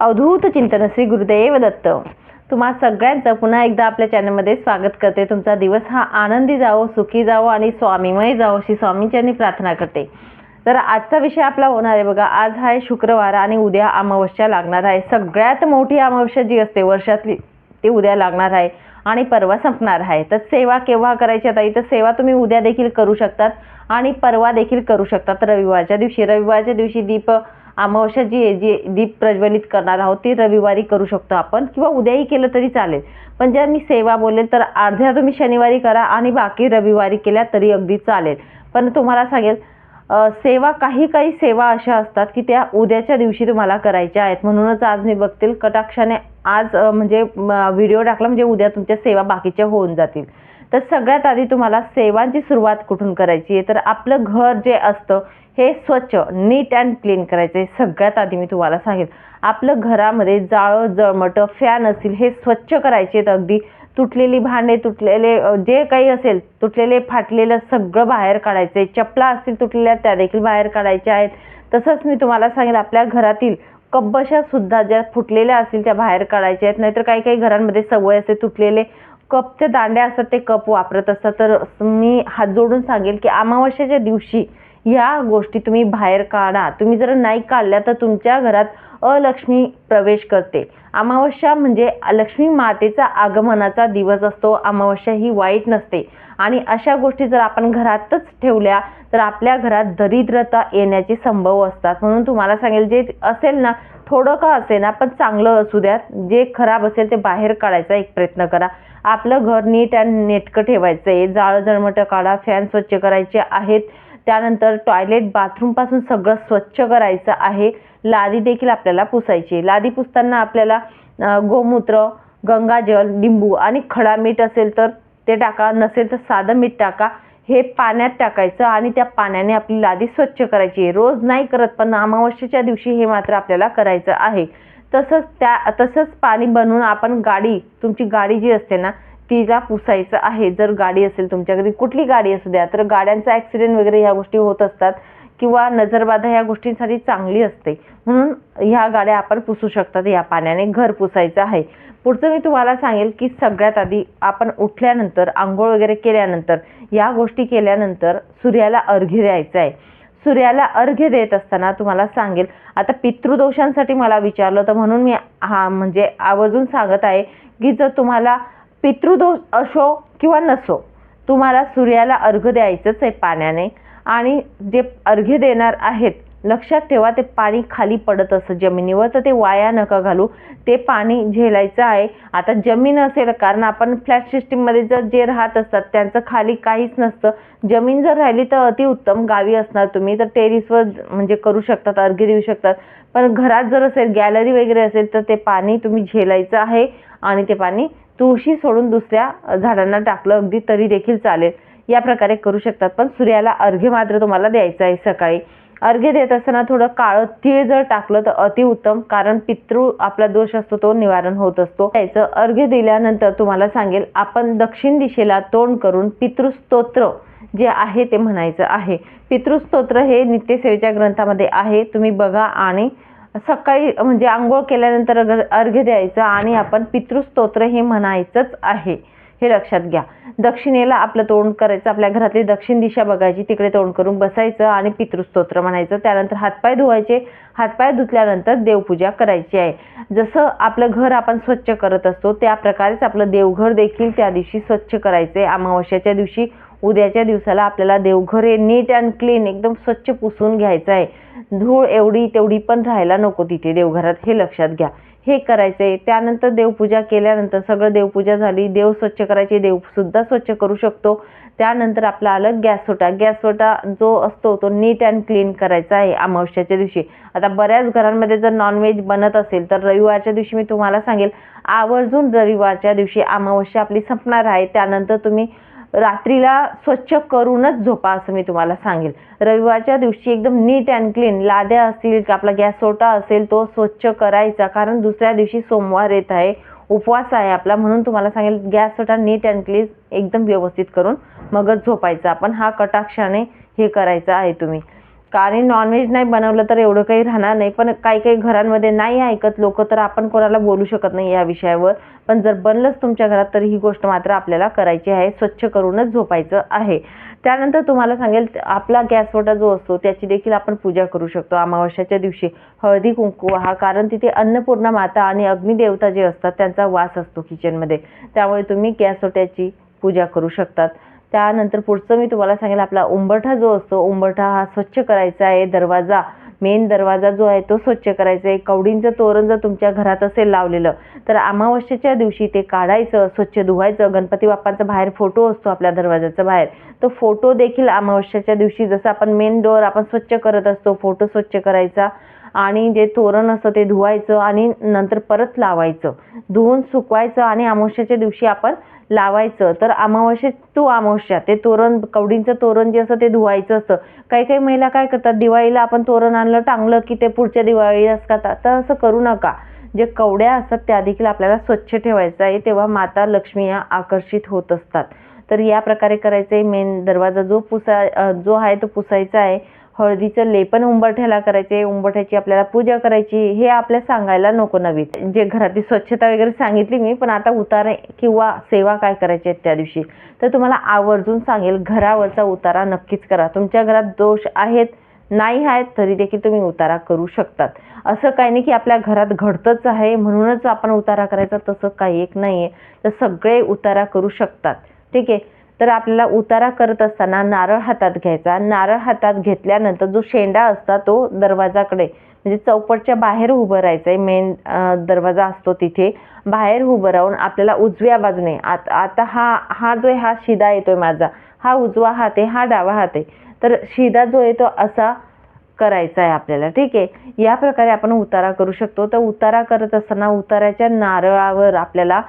अवधूत चिंतन श्री गुरुदेव दत्त. तुम्हा सगळ्यांचं पुन्हा एकदा आपल्या चॅनलमध्ये स्वागत करते. तुमचा दिवस हा आनंदी जावो सुखी जावो आणि स्वामीमय जावो अशी स्वामींच्यांनी प्रार्थना करते. तर आजचा विषय आपला होणार आहे बघा. आज आहे शुक्रवार आणि उद्या अमावस्या लागणार आहे. सगळ्यात मोठी अमावस्या जी असते वर्षातली ती उद्या लागणार आहे आणि परवा संपणार आहे. तर सेवा केव्हा करायची आता? इथं सेवा तुम्ही उद्या देखील करू शकतात आणि परवा देखील करू शकतात. रविवारच्या दिवशी रविवारच्या दिवशी दीप अमावस्या जी आहे जी दीप प्रज्वलित करणार आहोत ती रविवारी करू शकतो आपण किंवा उद्याही केलं तरी चालेल. पण जर मी सेवा बोलेल तर अर्ध्या तुम्ही शनिवारी करा आणि बाकी रविवारी केल्या तरी अगदी चालेल. पण तुम्हाला सांगेल सेवा काही काही सेवा अशा असतात की त्या उद्याच्या दिवशी तुम्हाला करायच्या आहेत. म्हणूनच आज मी बघतील कटाक्षाने आज म्हणजे व्हिडिओ टाकला म्हणजे उद्या तुमच्या सेवा बाकीच्या होऊन जातील. तर सगळ्यात आधी तुम्हाला सेवांची सुरुवात कुठून करायची आहे? तर आपलं घर जे असतं हे स्वच्छ नीट अँड क्लीन करायचं आहे सगळ्यात आधी मी तुम्हाला सांगेन. आपलं घरामध्ये जाळं जळमटं फॅन असतील हे स्वच्छ करायचे आहेत अगदी. तुटलेली भांडे तुटलेले जे काही असेल तुटलेले फाटलेलं सगळं बाहेर काढायचं आहे चपला असतील तुटलेल्या त्या देखील बाहेर काढायच्या आहेत. तसंच मी तुम्हाला सांगेन आपल्या घरातील कब्बशा सुद्धा ज्या फुटलेल्या असतील त्या बाहेर काढायच्या आहेत. नाहीतर काही काही घरांमध्ये सवय असते तुटलेले कपचे दांड्या असतात ते कप वापरत असतात. तर मी हात जोडून सांगेल की अमावस्याच्या दिवशी ह्या गोष्टी तुम्ही बाहेर काढा. तुम्ही जर नाही काढल्या तर तुमच्या घरात अलक्ष्मी प्रवेश करते. अमावस्या म्हणजे लक्ष्मी मातेचा आगमनाचा दिवस असतो. अमावस्या ही वाईट नसते. आणि अशा गोष्टी जर आपण घरातच ठेवल्या तर आपल्या घरात दरिद्रता येण्याचे संभव असतात. म्हणून तुम्हाला सांगेल जे असेल ना थोडं का असे ना पण चांगलं असू द्या जे खराब असेल ते बाहेर काढायचा एक प्रयत्न करा. आपलं घर नीट आणि नेटकं ठेवायचं आहे जाळं जळमटं काढा. फॅन स्वच्छ करायचे आहेत. त्यानंतर टॉयलेट बाथरूमपासून सगळं स्वच्छ करायचं आहे. लादी देखील आपल्याला पुसायची आहे. लादी पुसताना आपल्याला गोमूत्र गंगाजल लिंबू आणि खडा मीठ असेल तर ते टाका. नसेल तर साधं मीठ टाका. हे पाण्यात टाकायचं आणि त्या पाण्याने आपली लादी स्वच्छ करायची आहे. रोज नाही करत पण अमावस्येच्या दिवशी हे मात्र आपल्याला करायचं आहे. तसंच त्या तसंच पाणी बनवून आपण गाडी तुमची गाडी जी असते ना तिला पुसायचं आहे. जर गाडी असेल तुमच्या घरी कुठली गाडी असू द्या तर गाड्यांचा ॲक्सिडेंट वगैरे ह्या गोष्टी होत असतात किंवा नजरबाधा ह्या गोष्टींसाठी चांगली असते. म्हणून ह्या गाड्या आपण पुसू शकतात या पाण्याने घर पुसायचं आहे. पुढचं मी तुम्हाला सांगेल की सगळ्यात आधी आपण उठल्यानंतर आंघोळ वगैरे केल्यानंतर या गोष्टी केल्यानंतर सूर्याला अर्घ्य द्यायचं आहे. सूर्याला अर्घ्य देत असताना तुम्हाला सांगेल आता पितृदोषांसाठी मला विचारलं तर म्हणून मी हा म्हणजे आवर्जून सांगत आहे की जर तुम्हाला पितृदोष असो किंवा नसो तुम्हाला सूर्याला अर्घ्य द्यायचंच आहे पाण्याने. आणि जे अर्घ्य देणार आहेत लक्षात ठेवा ते पाणी खाली पडत असतं जमिनीवर तर ते वाया नका घालू. ते पाणी झेलायचं आहे. आता जमीन असेल कारण आपण फ्लॅट सिस्टीममध्ये जर जे राहत असतात त्यांचं खाली काहीच नसतं. जमीन जर राहिली तर अतिउत्तम गावी असणार तुम्ही तर टेरिसवर म्हणजे करू शकतात अर्घ्य देऊ शकतात. पण घरात जर असेल गॅलरी वगैरे असेल तर ते पाणी तुम्ही झेलायचं आहे आणि ते पाणी तुळशी सोडून दुसऱ्या झाडांना टाकलं अगदी तरी देखील चालेल. या प्रकारे करू शकतात. पण सूर्याला अर्घ्य मात्र तुम्हाला द्यायचं आहे सकाळी. अर्घ्य देत असताना थोडं काळं तीळ जर टाकलं तर अतिउत्तम कारण पितृ आपला दोष असतो तो निवारण होत असतो. त्याचं अर्घ्य दिल्यानंतर तुम्हाला सांगेल आपण दक्षिण दिशेला तोंड करून पितृस्तोत्र जे आहे ते म्हणायचं आहे. पितृस्तोत्र हे नित्यसेवेच्या ग्रंथामध्ये आहे. तुम्ही बघा आणि सकाळी म्हणजे आंघोळ केल्यानंतर अर्घ्य द्यायचं आणि आपण पितृस्तोत्र हे म्हणायचंच आहे. हे लक्षात घ्या. दक्षिणेला आपलं तोंड करायचं आपल्या घरातली दक्षिण दिशा बघायची तिकडे तोंड करून बसायचं आणि पितृस्तोत्र म्हणायचं. त्यानंतर हातपाय धुवायचे. हातपाय धुतल्यानंतर देवपूजा करायची आहे. जसं आपलं घर आपण स्वच्छ करत असतो त्या प्रकारेच आपलं देवघर देखील त्या दिवशी स्वच्छ करायचं आहे अमावस्याच्या दिवशी उद्याच्या दिवसाला आपल्याला देवघर हे नीट अँड क्लीन एकदम स्वच्छ पुसून घ्यायचं आहे. धूळ एवढी तेवढी पण राहायला नको तिथे देवघरात हे लक्षात घ्या. हे करायचं आहे त्यानंतर देवपूजा केल्यानंतर सगळं देवपूजा झाली देव स्वच्छ करायचे देवसुद्धा स्वच्छ करू शकतो. त्यानंतर आपला आलं गॅस गॅसवटा जो असतो तो नीट अँड क्लीन करायचा आहे अमावस्याच्या दिवशी. आता बऱ्याच घरांमध्ये जर नॉनव्हेज बनत असेल तर रविवारच्या दिवशी मी तुम्हाला सांगेल आवर्जून रविवारच्या दिवशी अमावस्या आपली संपणार आहे. त्यानंतर तुम्ही रात्रीला स्वच्छ करूनच झोपा असं मी तुम्हाला सांगेल. रविवारच्या दिवशी एकदम नीट अँड क्लीन लाद्या असतील का आपला गॅस सोटा असेल तो स्वच्छ करायचा. कारण दुसऱ्या दिवशी सोमवार येत आहे उपवास आहे आपला म्हणून तुम्हाला सांगेल गॅस सोटा नीट अँड क्लीन एकदम व्यवस्थित करून मगच झोपायचा. आपण हा कटाक्षाने हे करायचं आहे तुम्ही. कारण नॉनव्हेज नाही बनवलं तर एवढं काही राहणार नाही पण काही काही घरांमध्ये नाही ऐकत लोक तर आपण कोणाला बोलू शकत नाही या विषयावर. पण जर बनलंच तुमच्या घरात तर ही गोष्ट मात्र आपल्याला करायची आहे. स्वच्छ करूनच झोपायचं आहे. त्यानंतर तुम्हाला सांगेल आपला गॅसवटा जो असतो त्याची देखील आपण पूजा करू शकतो. अमावस्याच्या दिवशी हळदी कुंकू हा कारण तिथे अन्नपूर्णा माता आणि अग्निदेवता जे असतात त्यांचा वास असतो किचनमध्ये. त्यामुळे तुम्ही गॅसवट्याची पूजा करू शकतात. त्यानंतर पुढचं मी तुम्हाला सांगेल आपला उंबरठा जो असतो उंबरठा हा स्वच्छ करायचा आहे. दरवाजा मेन दरवाजा जो आहे तो स्वच्छ करायचा आहे. कवडींचं तोरण जर तुमच्या घरात असेल लावलेलं तर अमावस्येच्या दिवशी ते काढायचं स्वच्छ धुवायचं. गणपती बाप्पांचा बाहेर फोटो असतो आपल्या दरवाजाचा बाहेर. तो फोटो देखील अमावस्येच्या दिवशी जसं आपण मेन डोअर आपण स्वच्छ करत असतो फोटो स्वच्छ करायचा. आणि जे तोरण असतं ते धुवायचं आणि नंतर परत लावायचं. धुवून सुकवायचं आणि अमावस्याच्या दिवशी आपण लावायचं. तर अमावस्या टू अमावस्या. ते तोरण कवडींचं तोरण जे असतं ते धुवायचं असतं. काही काही महिला काय करतात दिवाळीला आपण तोरण आणलं टांगलं की ते पुढच्या दिवाळी असतात. तर असं करू नका. जे कवड्या असतात त्या देखील आपल्याला स्वच्छ ठेवायचं आहे. तेव्हा माता लक्ष्मी या आकर्षित होत असतात. तर या प्रकारे करायचं आहे मेन दरवाजा. जो पुसा जो आहे तो पुसायचा आहे. हळदीचं लेपन उंबरठ्याला करायचे उंबरठ्याची आपल्याला पूजा करायची हे आपल्या सांगायला नको नवीन. जे घरातली स्वच्छता वगैरे सांगितली मी पण आता उतारे किंवा सेवा काय करायची आहेत त्या दिवशी? तर तुम्हाला आवर्जून सांगेल घरावरचा उतारा नक्कीच करा. तुमच्या घरात दोष आहेत नाही आहेत तरी देखील तुम्ही उतारा करू शकतात. असं काही नाही की आपल्या घरात घडतंच आहे म्हणूनच आपण उतारा करायचा तसं काही एक नाही आहे तर सगळे उतारा करू शकतात. ठीक आहे? तर आपल्याला उतारा करत असताना नारळ हातात घ्यायचा. नारळ हातात घेतल्यानंतर जो शेंडा असता तो दरवाजाकडे म्हणजे चौपटच्या बाहेर उभं राहायचं आहे मेन दरवाजा असतो तिथे. बाहेर उभं राहून आपल्याला उजव्या बाजूने आत आता हा हा जो आहे हा शिदा येतोय माझा. हा उजवा हात आहे हा डावा हात आहे. तर शिदा जो आहे तो असा करायचा आहे आपल्याला. ठीक आहे? या प्रकारे आपण उतारा करू शकतो. तर उतारा करत असताना उताराच्या नारळावर आपल्याला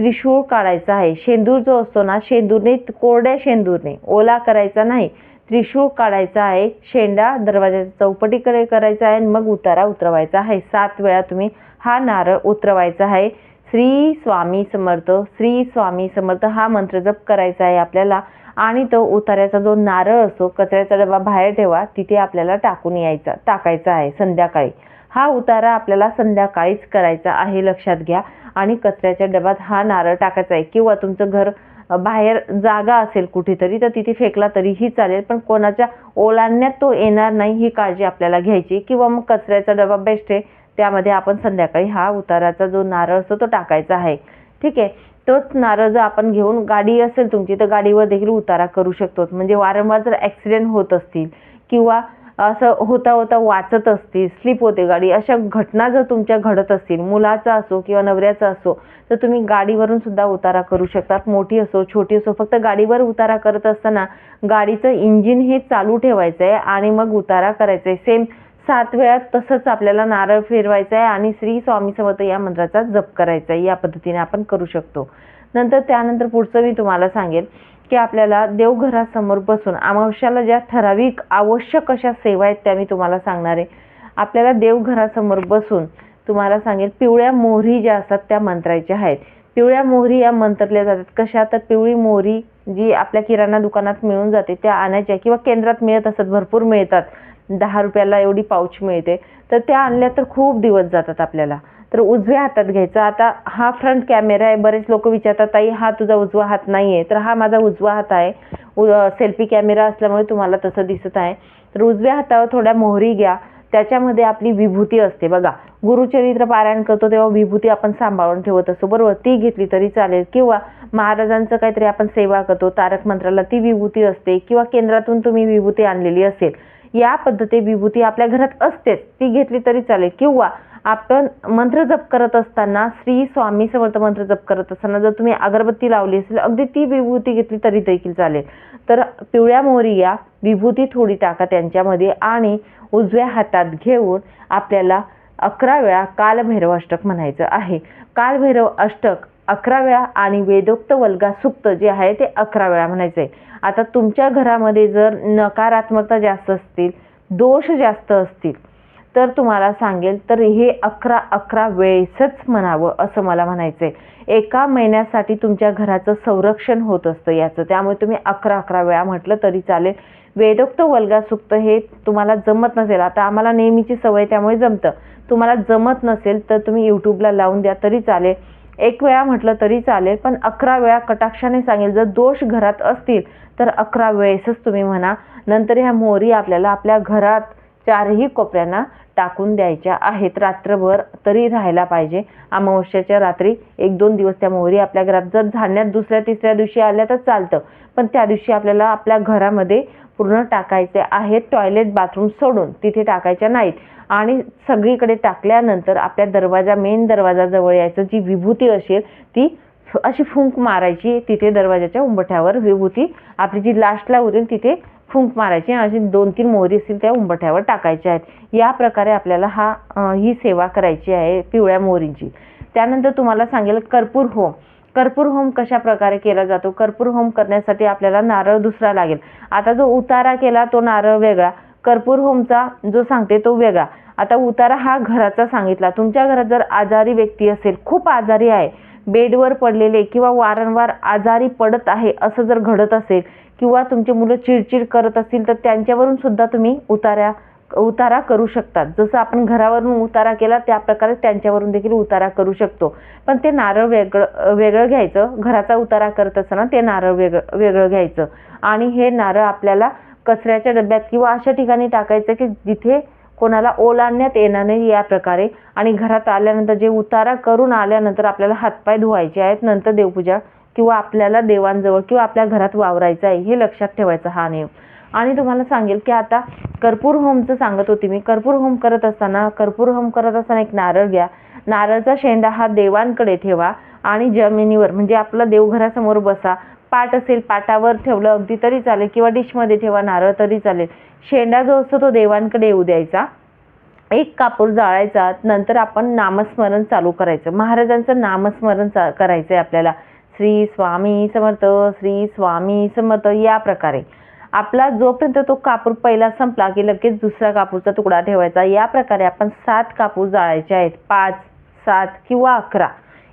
त्रिशूळ काढायचा आहे. शेंदूर जो असतो ना शेंदूरने कोरड्या शेंदूरने ओला करायचा नाही. त्रिशूळ काढायचा आहे शेंडा दरवाजाच्या चौपटीकडे करायचा आहे आणि मग उतारा उतरवायचा आहे. सात वेळा तुम्ही हा नारळ उतरवायचा आहे. श्री स्वामी समर्थ श्री स्वामी समर्थ हा मंत्र जप करायचा आहे आपल्याला आणि तो उतार्याचा जो नारळ असतो कचऱ्याचा डबा बाहेर ठेवा तिथे आपल्याला टाकून यायचा टाकायचा आहे संध्याकाळी. हा उतारा आपल्याला संध्याकाळीच करायचा आहे लक्षात घ्या. आणि कचऱ्याच्या डब्यात हा नारळ टाकायचा आहे किंवा तुमचं घर बाहेर जागा असेल कुठेतरी तर तिथे फेकला तरीही चालेल पण कोणाच्या ओलांडण्यात तो येणार नाही ही काळजी आपल्याला घ्यायची. किंवा मग कचऱ्याचा डबा बेस्ट आहे त्यामध्ये आपण संध्याकाळी हा उताराचा जो नारळ असतो तो टाकायचा आहे. ठीक आहे? तोच नारळ जर आपण घेऊन गाडी असेल तुमची तर गाडीवर देखील उतारा करू शकतो. म्हणजे वारंवार जर ॲक्सिडेंट होत असतील किंवा असं होता होता वाचत असतील स्लिप होते गाडी अशा घटना जर तुमच्या घडत असतील मुलाचा असो किंवा नवऱ्याचा असो तर तुम्ही गाडीवरून सुद्धा उतारा करू शकतात. मोठी असो छोटी असो फक्त गाडीवर उतारा करत असताना गाडीचं इंजिन हे चालू ठेवायचं आहे आणि मग उतारा करायचा आहे सेम सात वेळा तसंच आपल्याला नारळ फिरवायचं आहे आणि श्री स्वामी समर्थ या मंत्राचा जप करायचा आहे या पद्धतीने आपण करू शकतो. नंतर त्यानंतर पुढचं मी तुम्हाला सांगेन. की आपल्याला देवघरासमोर बसून अमावश्याला ज्या ठराविक आवश्यक अशा सेवा आहेत त्या मी तुम्हाला सांगणार आहे. आपल्याला देवघरासमोर बसून तुम्हाला सांगेल पिवळ्या मोहरी ज्या असतात त्या मंत्रायच्या आहेत. पिवळ्या मोहरी या मंत्रल्या जातात. कशा? तर पिवळी मोहरी जी आपल्या किराणा दुकानात मिळून जाते त्या आणायच्या किंवा केंद्रात मिळत असत भरपूर मिळतात. दहा रुपयाला एवढी पाऊच मिळते. तर त्या आणल्या तर खूप दिवस जातात आपल्याला. तर उजव्या हातात घ्यायचा. आता हा फ्रंट कॅमेरा आहे. बरेच लोक विचारतात ताई हा तुझा उजवा हात नाही आहे तर हा माझा उजवा हात आहे. सेल्फी कॅमेरा असल्यामुळे तुम्हाला तसं दिसत आहे. तर उजव्या हातावर थोड्या मोहरी घ्या. त्याच्यामध्ये आपली विभूती असते. बघा गुरुचरित्र पारायण करतो तेव्हा विभूती आपण सांभाळून ठेवत असतो. बरोबर? ती घेतली तरी चालेल. किंवा महाराजांचं काहीतरी आपण सेवा करतो. तारक मंत्राला ती विभूती असते. किंवा केंद्रातून तुम्ही विभूती आणलेली असेल. या पद्धती विभूती आपल्या घरात असतेच ती घेतली तरी चालेल. किंवा आपण मंत्र जप करत असताना श्री स्वामी समर्थ मंत्र जप करत असताना जर तुम्ही अगरबत्ती लावली असेल अगदी ती विभूती घेतली तरी देखील चालेल. तर पिवळ्या मोहरी या विभूती थोडी टाका त्यांच्यामध्ये आणि उजव्या हातात घेऊन आपल्याला अकरा वेळा कालभैरव अष्टक म्हणायचं आहे. कालभैरव अष्टक अकरा वेळा आणि वेदोक्त वल्गा सुक्त जे आहे ते अकरा वेळा म्हणायचं आहे आता तुमच्या घरामध्ये जर नकारात्मकता जास्त असतील दोष जास्त असतील तर तुम्हाला सांगेल तर हे अकरा अकरा वेळेसच म्हणावं असं मला म्हणायचं आहे एका महिन्यासाठी तुमच्या घराचं संरक्षण होत असतं याचं. त्यामुळे तुम्ही अकरा अकरा वेळा म्हटलं तरी चालेल. वेदोक्त वल्गा सुक्त हे तुम्हाला जमत नसेल. आता आम्हाला नेहमीची सवय त्यामुळे जमतं. तुम्हाला जमत नसेल तर तुम्ही यूट्यूबला लावून द्या तरी चालेल. एक वेळा म्हटलं तरी चालेल पण अकरा वेळा कटाक्षाने सांगेल. जर दोष घरात असतील तर अकरा वेळेसच तुम्ही म्हणा. नंतर ह्या मोहरी आपल्याला आपल्या घरात चारही कोपऱ्यांना टाकून द्यायच्या आहेत. रात्रभर तरी राहायला पाहिजे. अमावस्याच्या रात्री एक दोन दिवस त्या मोहरी आपल्या घरात जर झाडण्यात दुसऱ्या तिसऱ्या दिवशी आल्या तर चालतं. पण त्या दिवशी आपल्याला आपल्या घरामध्ये पूर्ण टाकायचे आहेत. टॉयलेट बाथरूम सोडून तिथे टाकायच्या नाहीत. आणि सगळीकडे टाकल्यानंतर आपल्या दरवाजा मेन दरवाजाजवळ यायचं. जी विभूती असेल ती अशी फुंक मारायची. तिथे दरवाजाच्या उंबठ्यावर विभूती आपली जी लास्टला उरेल तिथे फुंक मारायची आणि अशी दोन तीन मोहरी असतील त्या उंबठ्यावर टाकायच्या आहेत. या प्रकारे आपल्याला हा ही सेवा करायची आहे पिवळ्या मोहरींची. त्यानंतर तुम्हाला सांगेल कर्पूर होम. कर्पूर होम कशा प्रकारे केला जातो? कर्पूर होम करण्यासाठी आपल्याला नारळ दुसरा लागेल. आता जो उतारा केला तो नारळ वेगळा. कर्पूर होमचा जो सांगते तो वेगळा. आता उतारा हा घराचा सांगितला. तुमच्या घरात जर आजारी व्यक्ती असेल खूप आजारी आहे बेडवर पडलेले किंवा वारंवार आजारी पडत आहे असं जर घडत असेल किंवा तुमचे मुलं चिडचिड करत असतील तर त्यांच्यावरून सुद्धा तुम्ही उतारा उतारा करू शकतात. जसं आपण घरावरून उतारा केला त्या प्रकारे त्यांच्यावरून देखील उतारा करू शकतो. पण ते नारळ वेगळं वेगळं घ्यायचं. घराचा उतारा करत असताना ते नारळ वेगळं वेगळं घ्यायचं. आणि हे नारळ आपल्याला कचऱ्याच्या डब्यात किंवा अशा ठिकाणी टाकायचं की जिथे कोणाला ओलांडण्यात येणार नाही या प्रकारे. आणि घरात आल्यानंतर जे उतारा करून आल्यानंतर आपल्याला हातपाय धुवायचे आहेत. नंतर देवपूजा किंवा आपल्याला देवांजवळ किंवा आपल्या घरात वावरायचं आहे हे लक्षात ठेवायचं हा नियम. आणि तुम्हाला सांगेल की आता कर्पूर होमचं सांगत होती मी. कर्पूर होम करत असताना कर्पूर होम करत असताना एक नारळ घ्या. नारळचा शेंडा हा देवांकडे ठेवा आणि जमिनीवर म्हणजे आपला देवघरासमोर बसा. पाट असेल पाटावर ठेवलं अगदी तरी चालेल. किंवा डिशमध्ये ठेवा नारळ तरी चालेल. शेंडा जो असतो तो देवांकडे येऊ द्यायचा. एक कापूर जाळायचा नंतर आपण नामस्मरण चालू करायचं. महाराजांचं नामस्मरण चा करायचं आहे आपल्याला. श्री स्वामी समर्थ श्री स्वामी समर्थ या प्रकारे. आपला जोपर्यंत तो कापूर पहिला संपला की लगेच दुसरा कापूरचा तुकडा ठेवायचा या प्रकारे आपण सात कापूर जाळायचे आहेत. पाच सात किंवा अकरा.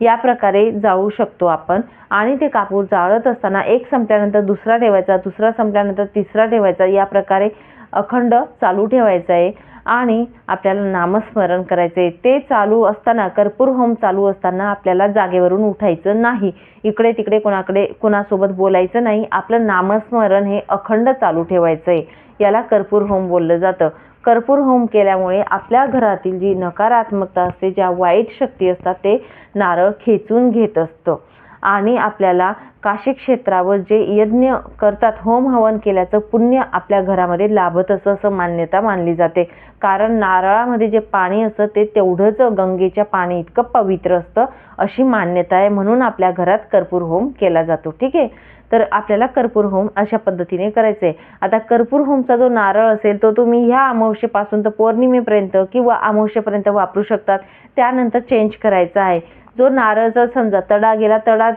या प्रकारे जाळू शकतो आपण. आणि ते कापूर जाळत असताना एक संपल्यानंतर दुसरा ठेवायचा दुसरा संपल्यानंतर तिसरा ठेवायचा. या प्रकारे अखंड चालू ठेवायचा आहे. आणि आपल्याला नामस्मरण करायचं आहे ते चालू असताना कर्पूर होम चालू असताना आपल्याला जागेवरून उठायचं नाही. इकडे तिकडे कोणाकडे कोणासोबत बोलायचं नाही. आपलं नामस्मरण हे अखंड चालू ठेवायचं आहे याला कर्पूर होम बोललं जातं. कर्पूर होम केल्यामुळे आपल्या घरातील जी नकारात्मकता असते ज्या वाईट शक्ती असतात ते नारळ खेचून घेत असतं. आणि आपल्याला काशी क्षेत्रावर जे यज्ञ करतात होम हवन केल्याचं पुण्य आपल्या घरामध्ये लाभत असं असं मान्यता मानली जाते. कारण नारळामध्ये जे पाणी असतं ते तेवढंच गंगेच्या पाणी इतकं पवित्र असतं अशी मान्यता आहे म्हणून आपल्या घरात कर्पूर होम केला जातो ठीक आहे? तर आपल्याला कर्पूर होम अशा पद्धतीने करायचं आहे आता कर्पूर होमचा जो नारळ असेल तो तुम्ही ह्या अमावस्येपासून तर पौर्णिमेपर्यंत किंवा अमावस्येपर्यंत वापरू शकतात. त्यानंतर चेंज करायचा आहे. जो नारळ जर समजा तडा गेला तडा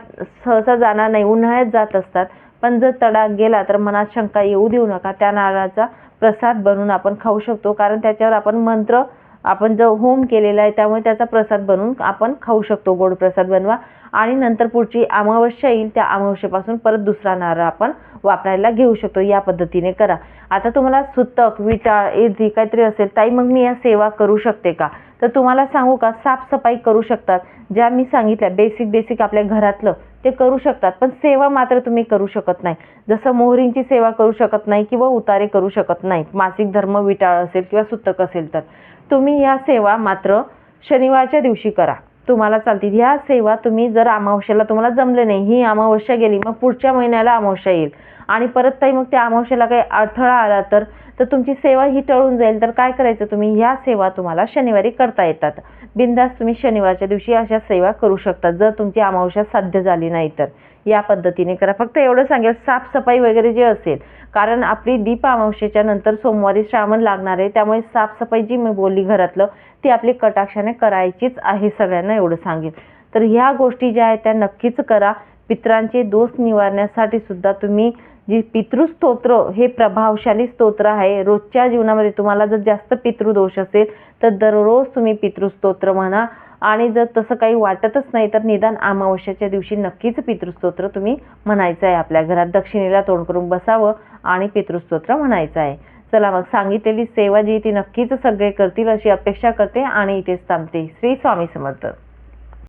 सहसा जाणार नाही उन्हाळ्यात जात असतात. पण जर तडा गेला तर मनात शंका येऊ देऊ नका. त्या नारळाचा प्रसाद बनवून आपण खाऊ शकतो. कारण त्याच्यावर आपण मंत्र आपण जो होम केलेला आहे त्यामुळे त्याचा प्रसाद बनवून आपण खाऊ शकतो गोड प्रसाद बनवा. आणि नंतर पुढची अमावस्या येईल त्या अमावस्येपासून परत दुसरा नारळ आपण वापरायला घेऊ शकतो. या पद्धतीने करा. आता तुम्हाला सुतक विटाळ इर्दी काहीतरी असेल ताई मग मी या सेवा करू शकते का? तर तुम्हाला सांगू का साफसफाई करू शकतात. ज्या मी सांगितल्या बेसिक बेसिक आपल्या घरातलं ते करू शकतात. पण सेवा मात्र तुम्ही करू शकत नाही. जसं मोहरींची सेवा करू शकत नाही किंवा उतारे करू शकत नाही मासिक धर्म विटाळ असेल किंवा सुतक असेल तर. तुम्ही या सेवा मात्र शनिवारच्या दिवशी करा. तुम्हाला चालतील. ह्या सेवा तुम्ही जर अमावस्याला तुम्हाला जमले नाही ही अमावस्या गेली मग पुढच्या महिन्याला अमावस्या येईल. आणि परत ताई मग त्या अमावस्याला काही अडथळा आला तर तर तुमची सेवा ही टळून जाईल. तर काय करायचं तुम्ही? ह्या सेवा तुम्हाला शनिवारी करता येतात. बिंदास तुम्ही शनिवारच्या दिवशी अशा सेवा करू शकता जर तुमची अमावस्या साध्य झाली नाही तर. या पद्धतीने करा. फक्त एवढं सांगेल साफसफाई वगैरे जे असेल कारण आपली दीप नंतर सोमवारी श्रावण लागणार आहे त्यामुळे साफसफाई जी मी बोलली घरातलं ती आपली कटाक्षाने करायचीच आहे सगळ्यांना एवढं सांगेल. तर ह्या गोष्टी ज्या आहेत त्या नक्कीच करा. पित्रांचे दोष निवारण्यासाठी सुद्धा तुम्ही जी पितृस्तोत्र हे प्रभावशाली स्तोत्र आहे रोजच्या जीवनामध्ये तुम्हाला जर जास्त पितृदोष असेल तर दररोज तुम्ही पितृस्तोत्र म्हणा आणि जर तसं काही वाटतच नाही तर निदान अमावस्याच्या दिवशी नक्कीच पितृस्तोत्र तुम्ही म्हणायचं आहे आपल्या घरात दक्षिणेला तोंड करून बसावं आणि पितृस्तोत्र म्हणायचं आहे चला मग सांगितलेली सेवा जी ती नक्कीच सगळे करतील अशी अपेक्षा करते आणि इथेच थांबते. श्री स्वामी समर्थ.